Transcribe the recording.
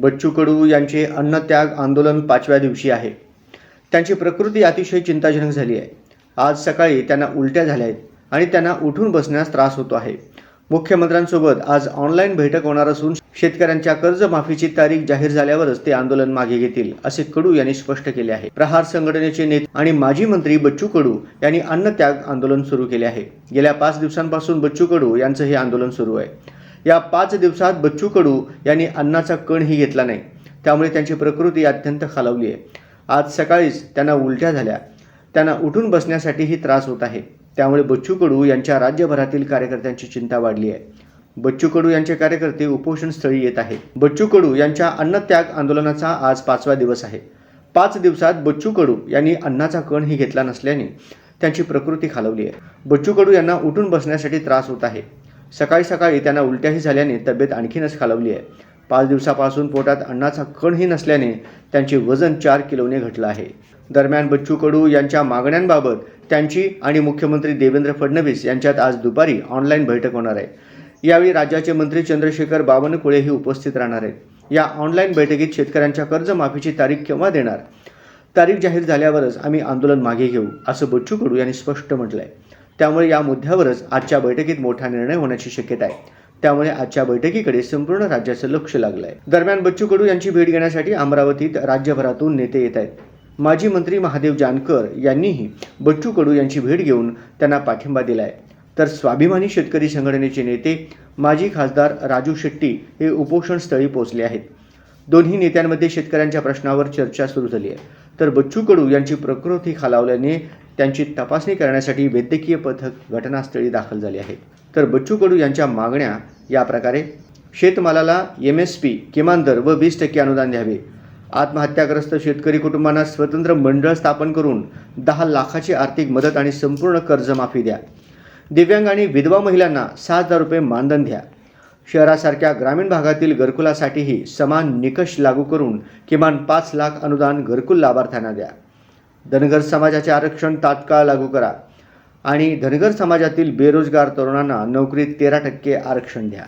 बच्चू कडू यांचे अन्नत्याग आंदोलन पाचव्या दिवशी आहे. त्यांची प्रकृती अतिशय चिंताजनक झाली आहे. आज सकाळी त्यांना उलट्या झाल्या आहेत आणि त्यांना उठून बसण्यास त्रास होतो आहे. मुख्यमंत्र्यांसोबत आज ऑनलाईन बैठक होणार असून शेतकऱ्यांच्या कर्जमाफीची तारीख जाहीर झाल्यावरच ते आंदोलन मागे घेतील असे कडू यांनी स्पष्ट केले आहे. प्रहार संघटनेचे नेते आणि माजी मंत्री बच्चू कडू यांनी अन्नत्याग आंदोलन सुरू केले आहे. गेल्या पाच दिवसांपासून बच्चू कडू यांचं हे आंदोलन सुरू आहे. या पाच दिवसात बच्चू कडू यांनी अन्नाचा कणही घेतला नाही. त्यामुळे त्यांची प्रकृती अत्यंत खालावली आहे. आज सकाळीच त्यांना उलट्या झाल्या. त्यांना उठून बसण्यासाठीही त्रास होत आहे. त्यामुळे बच्चू कडू यांच्या राज्यभरातील कार्यकर्त्यांची चिंता वाढली आहे. बच्चू कडू यांचे कार्यकर्ते उपोषण स्थळी येत आहेत. बच्चू कडू यांच्या अन्नत्याग आंदोलनाचा आज पाचवा दिवस आहे. पाच दिवसात बच्चू कडू यांनी अन्नाचा कणही घेतला नसल्याने त्यांची प्रकृती खालवली आहे. बच्चू कडू यांना उठून बसण्यासाठी त्रास होत आहे. सकाळी सकाळी त्यांना उलट्याही झाल्याने तब्येत आणखीनच खालवली आहे. पाच दिवसापासून पोटात अन्नाचा कणही नसल्याने त्यांचे वजन चार किलोने घटलं आहे. दरम्यान बच्चू कडू यांच्या मागण्यांबाबत त्यांची आणि मुख्यमंत्री देवेंद्र फडणवीस यांच्यात आज दुपारी ऑनलाईन बैठक होणार आहे. यावेळी राज्याचे मंत्री चंद्रशेखर बावनकुळेही उपस्थित राहणार आहेत. या ऑनलाईन बैठकीत शेतकऱ्यांच्या कर्जमाफीची तारीख केव्हा देणार? तारीख जाहीर झाल्यावरच आम्ही आंदोलन मागे घेऊ असं बच्चू कडू यांनी स्पष्ट म्हटलं आहे त्यामुळे या मुद्द्यावरच आजच्या बैठकीत मोठा निर्णय होण्याची शक्यता आहे. त्यामुळे आजच्या बैठकीकडे संपूर्ण राज्याचं लक्ष लागलं आहे दरम्यान बच्चू कडू यांची भेट घेण्यासाठी अमरावतीत राज्यभरातून नेते येत आहेत. माजी मंत्री महादेव जानकर यांनीही बच्चू कडू यांची भेट घेऊन त्यांना पाठिंबा दिला आहे तर स्वाभिमानी शेतकरी संघटनेचे नेते माजी खासदार राजू शेट्टी हे उपोषणस्थळी पोहोचले आहेत. दोन्ही नेत्यांमध्ये शेतकऱ्यांच्या प्रश्नावर चर्चा सुरू झाली आहे. तर बच्चू कडू यांची प्रकृती खालावल्याने त्यांची तपासणी करण्यासाठी वैद्यकीय पथक घटनास्थळी दाखल झाले आहे. तर बच्चू कडू यांच्या मागण्या या प्रकारे शेतमालाला एम एस पी किमान दर व वीस टक्के अनुदान द्यावे. आत्महत्याग्रस्त शेतकरी कुटुंबांना स्वतंत्र मंडळ स्थापन करून दहा लाखाची आर्थिक मदत आणि संपूर्ण कर्जमाफी द्या. दिव्यांग आणि विधवा महिलांना सात हजार रुपये मानधन द्या. शहरासारख्या ग्रामीण भागातील घरकुलासाठीही समान निकष लागू करून किमान पाच लाख अनुदान घरकुल लाभार्थ्यांना द्या. धनगर समाजाचे आरक्षण तात्काळ लागू करा आणि धनगर समाजातील बेरोजगार तरुणांना नोकरीत तेरा टक्के आरक्षण द्या.